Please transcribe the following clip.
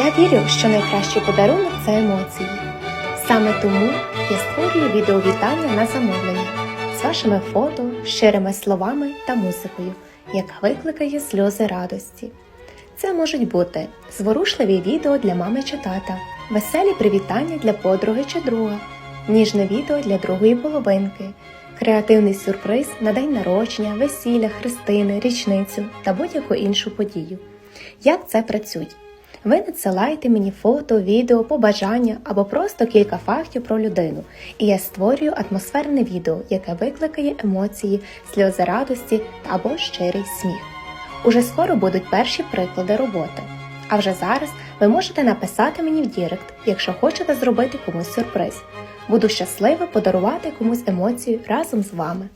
Я вірю, що найкращий подарунок це емоції. Саме тому я створюю відеовітання на замовлення з вашими фото, щирими словами та музикою, яка викликає сльози радості. Це можуть бути зворушливі відео для мами чи тата, веселі привітання для подруги чи друга, ніжне відео для другої половинки, креативний сюрприз на день народження, весілля, хрестини, річницю та будь-яку іншу подію. Як це працює? Ви надсилаєте мені фото, відео, побажання або просто кілька фактів про людину, і я створюю атмосферне відео, яке викликає емоції, сльози радості або щирий сміх. Уже скоро будуть перші приклади роботи. А вже зараз ви можете написати мені в Дірект, якщо хочете зробити комусь сюрприз. Буду щаслива подарувати комусь емоцію разом з вами.